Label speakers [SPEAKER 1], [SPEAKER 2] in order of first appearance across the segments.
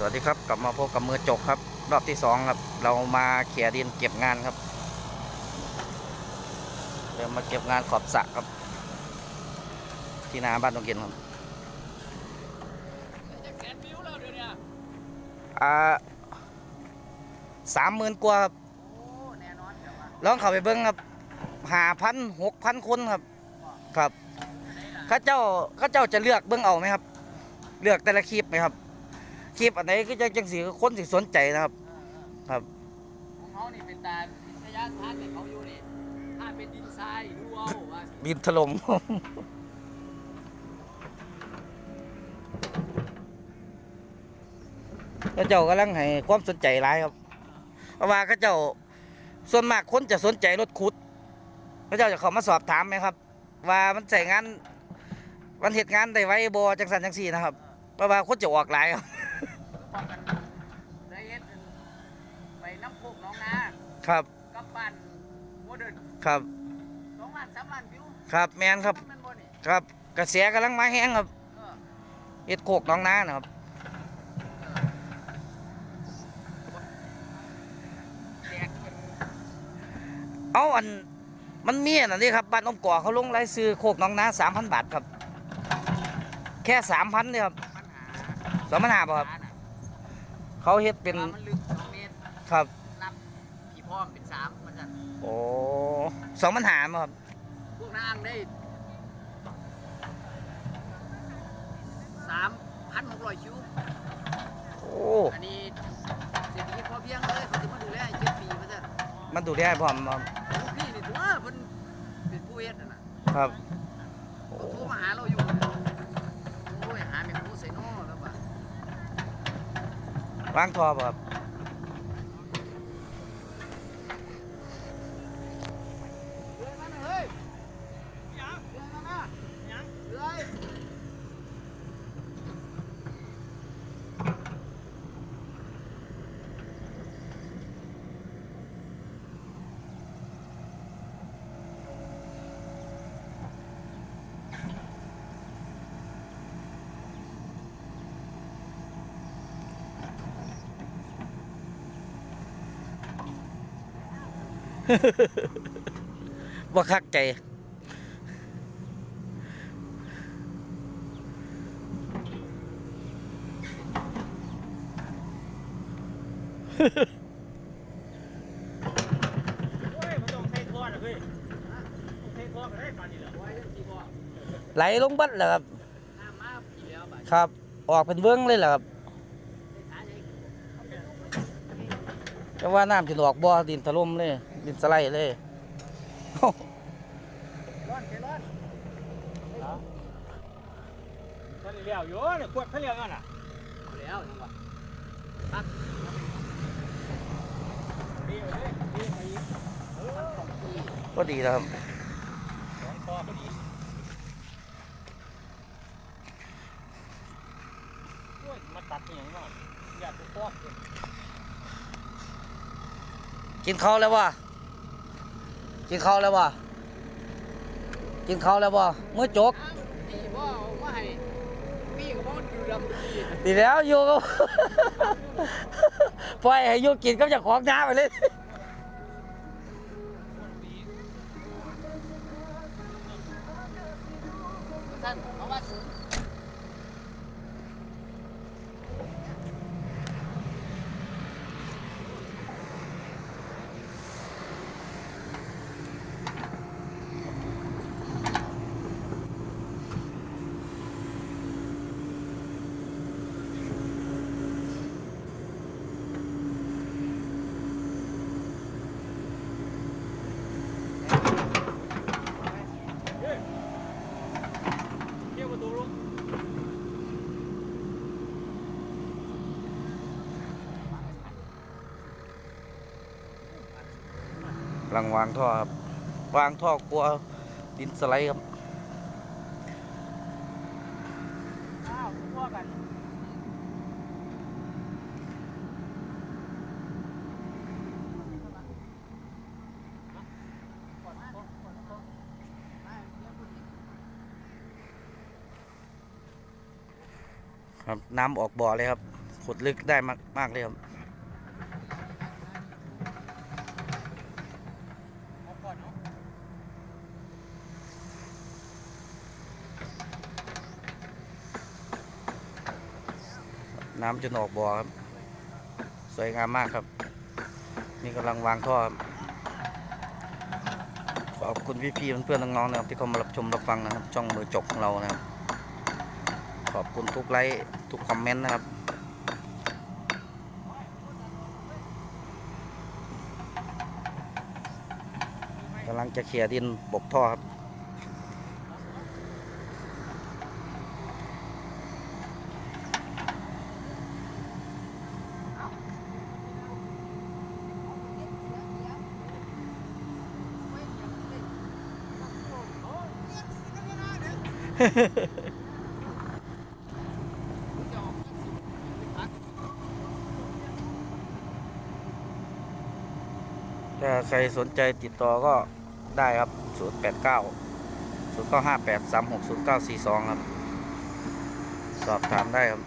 [SPEAKER 1] สวัสดีครับกลับมาพบกับมือจกครับ รอบที่สองครับ เรามาเขี่ยดินเก็บงานครับเริ่มมาเก็บงานขอบสระครับ ที่นาบ้านตรงเกยนครับ
[SPEAKER 2] จะแสนวิวแล้วเดี๋ยวเนี้
[SPEAKER 1] อ่าสามหมื่นกว่าครับ
[SPEAKER 2] โอ้แน่นอนเดี๋ยวว่า
[SPEAKER 1] ลองเข้าไปเบิ้งครับหาพันหกพันคนครับ ครับเข้าเจ้าเข้าเจ้าจะเลือกเบิ้งเอาไหมครับ เลือกแต่ละคลิปไหมครับ คลิปอันไหนก็จะจังสีคนสิสนใจนะครับ ครับ
[SPEAKER 2] ของเขานี่เป็นตาวิทยาทานเป็นเขาอยู่นี่ถ้าเป็นดินทรายดูเอาว่าสิ
[SPEAKER 1] บินถล่มก็เจ้ากำลังให้ความสนใจหลายครับ เพราะว่าเขาเจ้าส่วนมากคนจะสนใจรถขุดเขาเจ้าจะเข้ามาสอบถามไหมครับ ว่ามันใส่งานมันเหตุงานได้ไว้บอจังสันจังสี่นะครับ เพราะว่าคนจะออกหลายครับ
[SPEAKER 2] พอกันได้เฮ็ดไปน้ำโคกน้องนา
[SPEAKER 1] ครับ
[SPEAKER 2] กับบ้านโมเดิร์น
[SPEAKER 1] ครับ
[SPEAKER 2] สองล้านสามล้านวิว
[SPEAKER 1] ครับแมนครับ
[SPEAKER 2] มันบ่นี่
[SPEAKER 1] ครับ กระแสกำลังมาแห้งครับ
[SPEAKER 2] เออ
[SPEAKER 1] เฮ็ดโคกน้องนานะครับ
[SPEAKER 2] แจกเป็น
[SPEAKER 1] เอาอันมันมีอันนี้ครับบ้านอมก่อเขาลงรายซื้อโคกน้องนาสามพันบาทครับ แค่สามพันเนี่ยครับ
[SPEAKER 2] ปัญหา
[SPEAKER 1] สองพันห้าครับ
[SPEAKER 2] หน่ะ
[SPEAKER 1] เขาเฮ็ดเป็น
[SPEAKER 2] ว่ามันลึกสองเมตร
[SPEAKER 1] ครับ
[SPEAKER 2] นับผีพร้อมเป็นสามมันจะ
[SPEAKER 1] โอ้สองพันห้าครับ
[SPEAKER 2] พวกนางได้สามพันหกร้อยคิว
[SPEAKER 1] โอ้
[SPEAKER 2] อันนี้เศรษฐกิจพอเพียงเลยเขาจะมาดูแลเจ็ดปีมาจ้ะ
[SPEAKER 1] มันดูได้พร้อมครับ
[SPEAKER 2] ลูกพี่นี่ถือว่าเพิ่นเป็นผู้เฮ็ดน่ะนะครับ
[SPEAKER 1] โอ้
[SPEAKER 2] เขาโทรมาหาเราอยู่โอ้ยหาเป็นผู้ใส่นอแล้วว่ะ
[SPEAKER 1] วางทอบ่ครับ
[SPEAKER 2] เรือมันเฮ้ยยังเรือมันนะยังเรือ
[SPEAKER 1] บ่คักใจ
[SPEAKER 3] โอ้ยมันต้องใช้ทอดอะเฮ้ยต้องใช้ทอดก็ได้ปานนี้แหละ
[SPEAKER 2] ไว้ยังสิบ่
[SPEAKER 1] ไหลลงบัดแล้วครับ ครับ ออกเป็นเบื้องเลยแหละครับ
[SPEAKER 2] ได้ขาใหญ่
[SPEAKER 1] แต่ว่าน้ำจะออกบ่อดินถล่มเลย ดินสไลด์เลย
[SPEAKER 2] ร้อนใจร้อน
[SPEAKER 3] ท่านเลี้ยวอยู่เนี่ยขวดท่านเลี้ยวนั่นน่ะ
[SPEAKER 2] เอาแล้วจังหวะ
[SPEAKER 3] ดีเลยดีไปอีก
[SPEAKER 1] ก็ดีแล้วครับ
[SPEAKER 3] สองต่อพอดีโอ้ยมาตัดอหย่างนั้นอยากจะทอดเลย
[SPEAKER 1] กินข้าวแล้ววะ กินข้าวแล้ววะกินข้าวแล้ววะมื้อจก
[SPEAKER 2] นี่บ่เอามาให้พี่ก็บ่ดูดำพี่
[SPEAKER 1] ดีแล้วอยู่ก็ปล่อยให้อยู่กินกับเจ้าของน้าไปเลย
[SPEAKER 2] สั้นเอาว่าสูง
[SPEAKER 3] เฮ้ยเที่ยวประตูลง
[SPEAKER 1] กำ ลังวางท่อครับวางท่อกลัวดินสไลด์ครับ
[SPEAKER 2] อ้าวพ่อกันค
[SPEAKER 1] รับน้ำออกบ่อเลยครับขุดลึกได้มากมากเลยครับ
[SPEAKER 3] น้ำ
[SPEAKER 1] จนออกบ่อครับ สวยงามมากครับ นี่กำลังวางท่อครับขอบคุณพี่ๆเพื่อนๆน้องๆนะครับที่เข้ามารับชมรับฟังนะครับ ช่องมือจกของเรานะครับ ขอบคุณทุกไลค์ทุกคอมเมนต์นะครับกำลังจะเขี่ยดินบกท่อครับ ถ้าใครสนใจติดต่อก็ได้ครับ 0 8 9 0 9 5 8 3 6 0 9 4 2 ครับ สอบถามได้ครับ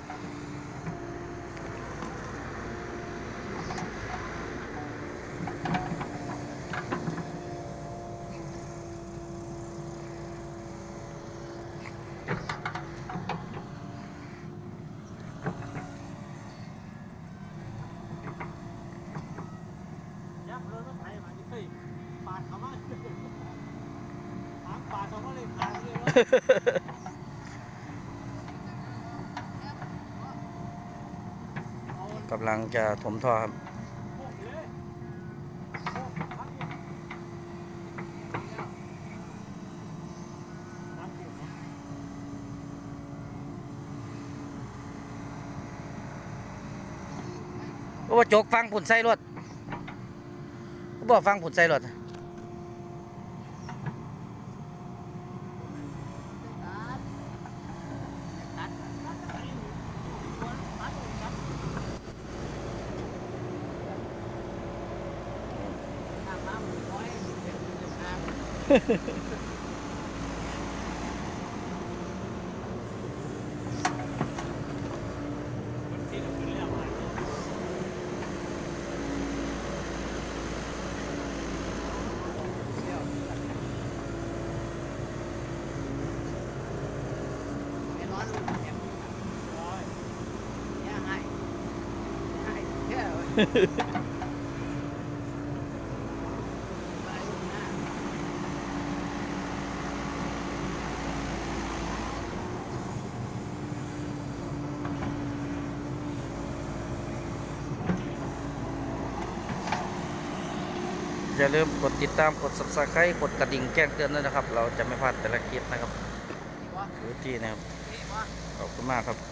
[SPEAKER 3] ยับเลยมันไถมาดิเฮ้ยปาดเขามาถามปาดเขามาเลยขาดเลยว่า
[SPEAKER 1] กำลังจะถมท่อครับ
[SPEAKER 3] โคกเลยโว่า
[SPEAKER 1] โจกฟังผุนใส่รถก็บอกฟังผุนใส่รถ
[SPEAKER 2] น้ำน้ำน้อยเดี๋ยวมันจะช้า
[SPEAKER 3] มันสีน้ำขึ้นแล้วอะ
[SPEAKER 2] ไม่ร้อนลูกแข็ง
[SPEAKER 3] ร้อย
[SPEAKER 2] เนี่ยให้ให้เที่ยวไปลูกหน้า
[SPEAKER 1] อย่าลืมกดติดตามกด subscribe กดกระดิ่งแจ้งเตือนด้วยนะครับ เราจะไม่พลาดแต่ละคลิปนะครับ
[SPEAKER 2] ดีวะ
[SPEAKER 1] หรือที่นะครับขอบคุณมากครับ